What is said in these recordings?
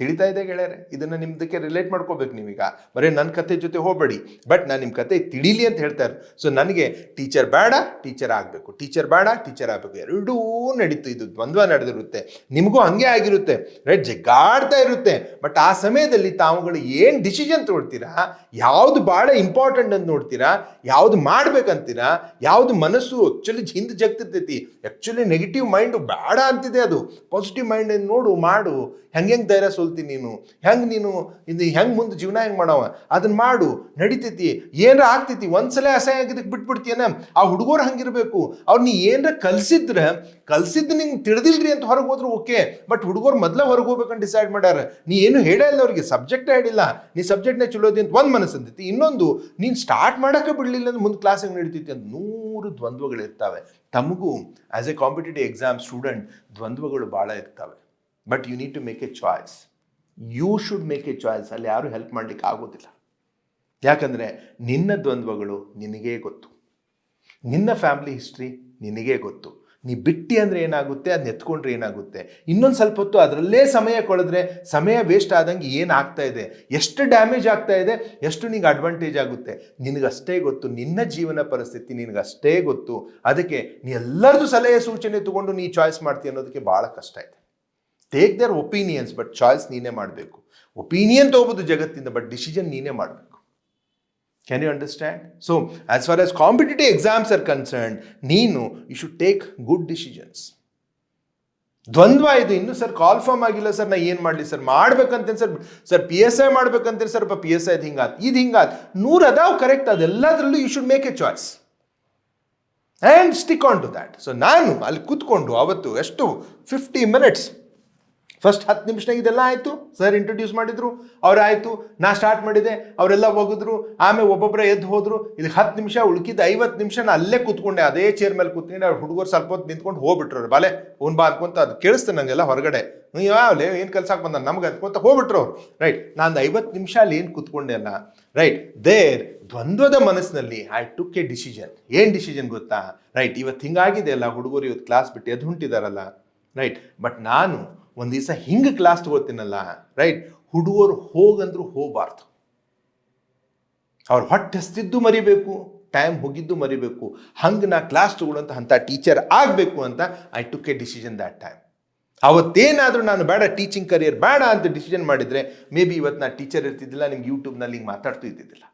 ತಿಳಿತಾ ಇದೆ ಗೆಳೆಯರೆ, ಇದನ್ನು ನಿಮ್ದಕ್ಕೆ ರಿಲೇಟ್ ಮಾಡ್ಕೋಬೇಕು ನೀವೀಗ. ಬರೀ ನನ್ನ ಕತೆ ಜೊತೆ ಹೋಗಬೇಡಿ ಬಟ್ ನಾನು ನಿಮ್ಮ ಕತೆ ತಿಳಿಲಿ ಅಂತ ಹೇಳ್ತಾರೆ ಸೊ ನನಗೆ ಟೀಚರ್ ಬೇಡ ಟೀಚರ್ ಆಗಬೇಕು. ಟೀಚರ್ ಬೇಡ ಟೀಚರ್ ಆಗಬೇಕು. ಎರಡೂ ನಡೀತು, ಇದು ದ್ವಂದ್ವ ನಡೆದಿರುತ್ತೆ. ನಿಮಗೂ ಹಂಗೆ ಆಗಿರುತ್ತೆ ರೈಟ್ ಜಗ್ಗಾಡ್ತಾ ಇರುತ್ತೆ. ಬಟ್ ಆ ಸಮಯದಲ್ಲಿ ತಾವುಗಳು ಏನು ಡಿಸಿಷನ್ ತೊಗೊಳ್ತೀರಾ, ಯಾವುದು ಭಾಳ ಇಂಪಾರ್ಟೆಂಟ್ ಅಂತ ನೋಡ್ತೀರಾ, ಯಾವುದು ಮಾಡ್ಬೇಕಂತೀರಾ, ಯಾವುದು ಮನಸ್ಸು ಆ್ಯಕ್ಚುಲಿ ಹಿಂದೆ ಜಗ್ತಿರ್ತೈತಿ ಆ್ಯಕ್ಚುಲಿ ನೆಗೆಟಿವ್ ಮೈಂಡು ಬೇಡ ಅಂತಿದೆ ಅದು. ಪಾಸಿಟಿವ್ ಮೈಂಡ್ ನೋಡು, ಮಾಡು. ಹೆಂಗೆ ಹೆಂಗೆ ಧೈರ್ಯ ಸೋಲ್ತಿ ನೀನು? ಹೆಂಗೆ ನೀನು ಇದು ಹೆಂಗೆ ಮುಂದೆ ಜೀವನ ಹೆಂಗೆ ಮಾಡವ? ಅದನ್ನ ಮಾಡು. ನಡಿತೈತಿ. ಏನಾರ ಆಗ್ತೈತಿ? ಒಂದ್ಸಲ ಅಸಹ್ಯ ಆಗಿದ್ದಕ್ಕೆ ಬಿಟ್ಬಿಡ್ತೀಯನ? ಆ ಹುಡುಗರು ಹಂಗಿರಬೇಕು. ಅವ್ರು ನೀ ಏನಾರ ಕಲ್ಸಿದ್ರೆ, ಕಲ್ಸಿದ್ದು ನಿಂಗೆ ತಿಳಿದಿಲ್ರಿ ಅಂತ ಹೊರಗೆ ಹೋದ್ರೆ ಓಕೆ. ಬಟ್ ಹುಡುಗರು ಮೊದಲೇ ಹೊರಗೆ ಹೋಗ್ಬೇಕಂತ ಡಿಸೈಡ್ ಮಾಡ್ಯಾರ. ನೀ ಏನು ಹೇಳೇ ಇಲ್ಲ ಅವ್ರಿಗೆ. ಸಬ್ಜೆಕ್ಟೇ ಹೇಳಿಲ್ಲ. ನೀ ಸಬ್ಜೆಕ್ಟ್ನೇ ಚಲೋದಿ ಅಂತ ಒಂದು ಮನಸ್ಸು ಅಂತೈತಿ ಇನ್ನೊಂದು, ನೀನು ಸ್ಟಾರ್ಟ್ ಮಾಡೋಕೆ ಬಿಡಲಿಲ್ಲ ಅಂದ್ರೆ ಮುಂದೆ ಕ್ಲಾಸ್ ಹೆಂಗೆ ನಡೀತೈತಿ ಅಂತ ನೂರು ದ್ವಂದ್ವಗಳಿರ್ತಾವೆ ತಮಗೂ as a competitive exam student ದ್ವಂದ್ವಗಳು ಭಾಳ ಇರ್ತವೆ. But you need to make a choice you should make a choice ಅಲ್ಲಿ ಯಾರೂ ಹೆಲ್ಪ್ ಮಾಡಲಿಕ್ಕೆ ಆಗೋದಿಲ್ಲ. ಯಾಕಂದರೆ ನಿನ್ನ ದ್ವಂದ್ವಗಳು ನಿನಗೇ ಗೊತ್ತು. ನಿನ್ನ ಫ್ಯಾಮಿಲಿ ಹಿಸ್ಟ್ರಿ ನಿನಗೇ ಗೊತ್ತು. ನೀ ಬಿಟ್ಟಿ ಅಂದರೆ ಏನಾಗುತ್ತೆ? ಅದನ್ನ ಎತ್ಕೊಂಡ್ರೆ ಏನಾಗುತ್ತೆ? ಇನ್ನೊಂದು ಸ್ವಲ್ಪ ಹೊತ್ತು ಅದರಲ್ಲೇ ಸಮಯ ಕೊಳೆದ್ರೆ ಸಮಯ ವೇಸ್ಟ್ ಆದಂಗೆ ಏನಾಗ್ತಾ ಇದೆ? ಎಷ್ಟು ಡ್ಯಾಮೇಜ್ ಆಗ್ತಾ ಇದೆ? ಎಷ್ಟು ನಿಂಗೆ ಅಡ್ವಾಂಟೇಜ್ ಆಗುತ್ತೆ? ನಿನಗಷ್ಟೇ ಗೊತ್ತು. ನಿನ್ನ ಜೀವನ ಪರಿಸ್ಥಿತಿ ನಿನಗಷ್ಟೇ ಗೊತ್ತು. ಅದಕ್ಕೆ ನೀ ಎಲ್ಲರದ್ದು ಸಲಹೆ ಸೂಚನೆ ತಗೊಂಡು ನೀ ಚಾಯ್ಸ್ ಮಾಡ್ತೀಯ ಅನ್ನೋದಕ್ಕೆ ಭಾಳ ಕಷ್ಟ ಇದೆ. Take their opinions but choice ನೀನೇ ಮಾಡಬೇಕು. ಒಪಿನಿಯನ್ ತೊಗೋಬೋದು ಜಗತ್ತಿಂದ ಬಟ್ ಡಿಸಿಷನ್ ನೀನೇ ಮಾಡಬೇಕು. Can you understand so as far as competitive exams are concern ನೀನು you should take good decisions ದ್ವಂದ್ವ ಇದು. ಇನ್ನೂ ಸರ್ ಕಾಲ್ ಫಾರ್ಮ್ ಆಗಿಲ್ಲ ಸರ್ ನಾ ಏನು ಮಾಡಲಿ sir ಮಾಡ್ಬೇಕಂತೇನು sir sir P S I ಮಾಡ್ಬೇಕಂತೇನೆ sir P S ಐದು ಹಿಂಗಾತ್, ಇದು ಹಿಂಗಾತ್. ನೂರು ಅದಾವ correct ಅದೆಲ್ಲದರಲ್ಲೂ you should make a choice and stick on to that so ನಾನು ಅಲ್ಲಿ ಕೂತ್ಕೊಂಡು ಅವತ್ತು ಎಷ್ಟು? ಫಿಫ್ಟಿ ಮಿನಿಟ್ಸ್ ಫಸ್ಟ್ ಹತ್ತು ನಿಮಿಷನಾಗ ಇದೆಲ್ಲ ಆಯಿತು. ಸರ್ ಇಂಟ್ರೊಡ್ಯೂಸ್ ಮಾಡಿದರು. ಅವ್ರು ಆಯಿತು. ನಾ ಸ್ಟಾರ್ಟ್ ಮಾಡಿದೆ. ಅವರೆಲ್ಲ ಹೋಗಿದ್ರು. ಆಮೇಲೆ ಒಬ್ಬೊಬ್ಬರ ಎದ್ದು ಹೋದರು. ಇದಕ್ಕೆ ಹತ್ತು ನಿಮಿಷ, ಉಳ್ಕಿದ್ದು ಐವತ್ತು ನಿಮಿಷ ನಾನು ಅಲ್ಲೇ ಕೂತ್ಕೊಂಡೆ. ಅದೇ ಚೇರ್ ಮೇಲೆ ಕೂತ್ಕೊಂಡು. ಅವ್ರು ಹುಡುಗರು ಸ್ವಲ್ಪ ಹೊತ್ತು ನಿಂತ್ಕೊಂಡು ಹೋಗ್ಬಿಟ್ರು ಅವ್ರು. ಬಾಲೆ ಅವ್ನು ಬಾ ಅನ್ಕೊಂತ ಅದು ಕೇಳಿಸ್ತು ನನಗೆಲ್ಲ ಹೊರಗಡೆ. ನೀವು ಏನು ಕೆಲ್ಸಕ್ಕೆ ಬಂದ ನಮ್ಗೆ ಅನ್ಕೊಂತ ಹೋಗ್ಬಿಟ್ರು ಅವ್ರು. ರೈಟ್ ನಾನು ಐವತ್ತು ನಿಮಿಷ ಅಲ್ಲಿ ಏನು ಕೂತ್ಕೊಂಡೆ ಅಲ್ಲ. ರೈಟ್ ದೇರ್ ದ್ವಂದ್ವದ ಮನಸ್ಸಿನಲ್ಲಿ ಐ ಟುಕ್ ಎ ಡಿಸಿಷನ್ ಏನು ಡಿಸಿಷನ್ ಗೊತ್ತಾ? ರೈಟ್ ಇವತ್ತು ಹಿಂಗಾಗಿದೆ ಅಲ್ಲ. ಹುಡುಗರು ಇವತ್ತು ಕ್ಲಾಸ್ ಬಿಟ್ಟು ಎದ್ದು ಹೊಂಟಿದಾರಲ್ಲ. ರೈಟ್ ಬಟ್ ನಾನು ಒಂದು ದಿವಸ ಹಿಂಗೆ ಕ್ಲಾಸ್ ತಗೋತೀನಲ್ಲ ರೈಟ್ ಹುಡುಗರು ಹೋಗಂದ್ರು ಹೋಗಬಾರ್ದು. ಅವ್ರು ಹೊಟ್ಟೆ ಹಸ್ತಿದ್ದು ಮರಿಬೇಕು ಟೈಮ್ ಹೋಗಿದ್ದು ಮರಿಬೇಕು. ಹಂಗೆ ನಾ ಕ್ಲಾಸ್ ತಗೊಳ್ಳೋಂಥ ಅಂಥ ಟೀಚರ್ ಆಗಬೇಕು ಅಂತ I took a decision that time ಅವತ್ತೇನಾದರೂ ನಾನು ಬೇಡ ಟೀಚಿಂಗ್ ಕರಿಯರ್ ಬೇಡ ಅಂತ ಡಿಸಿಷನ್ ಮಾಡಿದರೆ ಮೇ ಬಿ ಇವತ್ತು ನಾನು ಟೀಚರ್ ಇರ್ತಿದ್ದಿಲ್ಲ, ನಿಮ್ಗೆ ಯೂಟ್ಯೂಬ್ನಲ್ಲಿ ಹಿಂಗೆ ಮಾತಾಡ್ತು ಇದ್ದಿದ್ದಿಲ್ಲ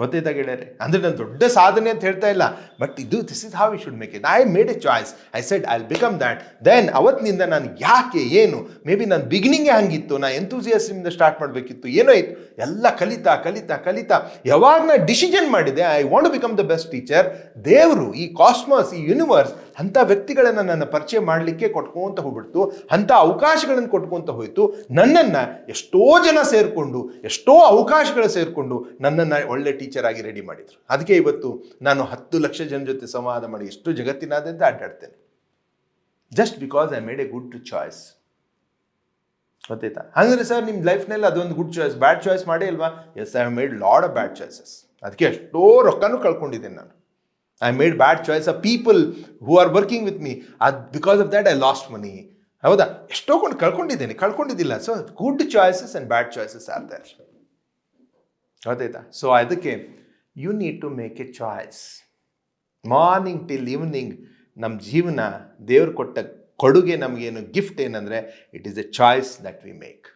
ಗೊತ್ತಾಯ್ತಾ ಗೆಳೆಯರೆ ಅಂದರೆ ನಾನು ದೊಡ್ಡ ಸಾಧನೆ ಅಂತ ಹೇಳ್ತಾ ಇಲ್ಲ. ಬಟ್ ಇದು this is how you should make it I made a choice I said I become that then ಅವತ್ತಿನಿಂದ ನಾನು ಯಾಕೆ, ಏನು? ಮೇ ಬಿ ನಾನು ಬಿಗಿನಿಂಗೇ ಹಂಗಿತ್ತು. ನಾನು ಎಂತೂಸಿಯಸ್ಮಿಂದ ಸ್ಟಾರ್ಟ್ ಮಾಡಬೇಕಿತ್ತು. ಏನೋ ಇತ್ತು ಎಲ್ಲ ಕಲಿತಾ ಕಲಿತಾ ಕಲಿತಾ. ಯಾವಾಗ ನಾನು ಡಿಸಿಷನ್ ಮಾಡಿದೆ I want become the best teacher ದೇವರು, ಈ ಕಾಸ್ಮಸ್ ಈ ಯೂನಿವರ್ಸ್ ಅಂಥ ವ್ಯಕ್ತಿಗಳನ್ನು ನನ್ನ ಪರಿಚಯ ಮಾಡಲಿಕ್ಕೆ ಕೊಟ್ಕೊಂತ ಹೋಗ್ಬಿಡ್ತು, ಅಂಥ ಅವಕಾಶಗಳನ್ನು ಕೊಟ್ಕೊಂತ ಹೋಯಿತು. ನನ್ನನ್ನು ಎಷ್ಟೋ ಜನ ಸೇರಿಕೊಂಡು, ಎಷ್ಟೋ ಅವಕಾಶಗಳು ಸೇರಿಕೊಂಡು ನನ್ನನ್ನು ಒಳ್ಳೆ ಟೀಚರ್ ಆಗಿ ರೆಡಿ ಮಾಡಿದರು. ಅದಕ್ಕೆ ಇವತ್ತು ನಾನು ಹತ್ತು ಲಕ್ಷ ಜನ ಜೊತೆ ಸಂವಾದ ಮಾಡಿ ಎಷ್ಟು ಜಗತ್ತಿನಾದ್ಯಂತ ಅಡ್ಡಾಡ್ತೇನೆ. Just because I made a good choice ಗೊತ್ತಾಯ್ತಾ? ಹಾಗಂದ್ರೆ ಸರ್ ನಿಮ್ಮ ಲೈಫ್ನಲ್ಲಿ ಅದೊಂದು ಗುಡ್ ಚಾಯ್ಸ್ ಬ್ಯಾಡ್ ಚಾಯ್ಸ್ ಮಾಡೇ ಅಲ್ವಾ? Yes I made lot of bad choices ಅದಕ್ಕೆ ಎಷ್ಟೋ ರೊಕ್ಕನೂ ಕಳ್ಕೊಂಡಿದ್ದೇನೆ ನಾನು. ಐ ಮೇಡ್ ಬ್ಯಾಡ್ ಚಾಯ್ಸ್ ಆ people who are working with me ಅದು because of that I lost money ಹೌದಾ? ಎಷ್ಟೋ ಕೊಂಡು ಕಳ್ಕೊಂಡಿದ್ದೇನೆ, ಕಳ್ಕೊಂಡಿದ್ದಿಲ್ಲ. So good choices and bad choices are ಗೊತ್ತಾಯ್ತಾ ಸೊ ಅದಕ್ಕೆ you need to make a choice morning till evening ನಮ್ಮ ಜೀವನ, ದೇವ್ರು ಕೊಟ್ಟ ಕೊಡುಗೆ ನಮಗೇನು ಗಿಫ್ಟ್ ಏನಂದರೆ it is a choice that we make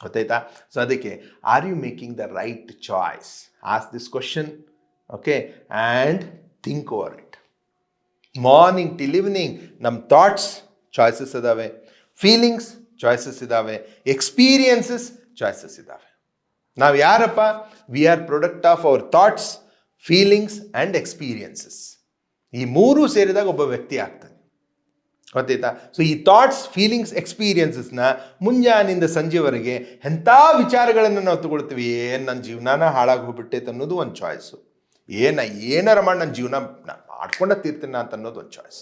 ಗೊತ್ತಾಯ್ತಾ ಸೊ ಅದಕ್ಕೆ are you making the right choice as this question okay and think over it morning till evening ನಮ್ಮ ಥಾಟ್ಸ್ ಚಾಯ್ಸಸ್ ಇದ್ದಾವೆ ಫೀಲಿಂಗ್ಸ್ ಚಾಯ್ಸಸ್ ಇದ್ದಾವೆ ಎಕ್ಸ್ಪೀರಿಯನ್ಸಸ್ ಚಾಯ್ಸಸ್ ಇದ್ದಾವೆ ನಾವು ಯಾರಪ್ಪ? We are product of our thoughts feelings and experiences ಈ ಮೂರೂ ಸೇರಿದಾಗ ಒಬ್ಬ ವ್ಯಕ್ತಿ ಆಗ್ತಾನೆ. ಗೊತ್ತಾಯ್ತಾ? ಸೊ ಈ ಥಾಟ್ಸ್ ಫೀಲಿಂಗ್ಸ್ ಎಕ್ಸ್ಪೀರಿಯನ್ಸಸ್ನ ಮುಂಜಾನಿಂದ ಸಂಜೆವರೆಗೆ ಎಂಥ ವಿಚಾರಗಳನ್ನು ನಾವು ತಗೊಳ್ತೀವಿ, ಏನು ನನ್ನ ಜೀವನಾನ ಹಾಳಾಗಿ ಹೋಗ್ಬಿಟ್ಟೈತೆ ಅನ್ನೋದು ಒಂದು ಚಾಯ್ಸು ಏನ, ಏನಾರ ಮಾಡಿ ನನ್ನ ಜೀವನ ಮಾಡ್ಕೊಂಡ ತೀರ್ತೀನಿ ಅಂತ ಅನ್ನೋದು ಒಂದು ಚಾಯ್ಸ್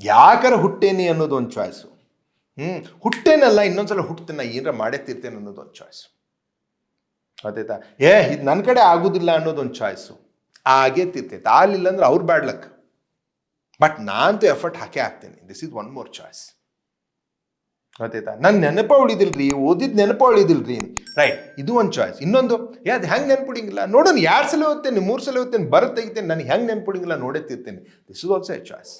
ಯಾಕಾರ ಹುಟ್ಟೇನಿ ಅನ್ನೋದು ಒಂದು ಚಾಯ್ಸು ಹ್ಞೂ ಹುಟ್ಟೇನಲ್ಲ, ಇನ್ನೊಂದ್ಸಲ ಹುಟ್ಟತೇನೆ ಏನಾರ ಮಾಡೇ ತೀರ್ತೇನೆ ಅನ್ನೋದು ಒಂದು ಚಾಯ್ಸ್ ಗೊತ್ತಾಯ್ತಾ ಏ, ಇದು ನನ್ನ ಕಡೆ ಆಗೋದಿಲ್ಲ ಅನ್ನೋದು ಒಂದು ಚಾಯ್ಸು ಹಾಗೆ ತೀರ್ತೈತೆ ಆಗಲಿಲ್ಲ ಅಂದ್ರೆ ಅವ್ರು ಬ್ಯಾಡ್ ಲಕ್ ಬಟ್ ನಾನಂತೂ ಎಫರ್ಟ್ ಹಾಕೇ ಹಾಕ್ತೇನೆ. This is one more choice ಗೊತ್ತಾಯ್ತಾ ನನ್ನ ನೆನಪ ಉಳಿದಿಲ್ರಿ, ಓದಿದ ನೆನಪ ಉಳಿದಿಲ್ರಿ. ರೈಟ್ ಇದು ಒಂದು ಚಾಯ್ಸ್ ಇನ್ನೊಂದು ಯಾವ್ದು ಹೆಂಗೆ ನೆನ್ಪುಡಿಂಗಿಲ್ಲ ನೋಡೋಣ ಎರಡು ಸಲ ಓದ್ತೇನೆ, ಮೂರು ಸಲ ಓದ್ತೇನೆ ಬರ ತೆಗಿತೇನೆ, ನನಗೆ ಹೆಂಗೆ ನೆನ್ಪಿಡಿಂಗಿಲ್ಲ ನೋಡೇ ತಿರ್ತೇನೆ. This is also a choice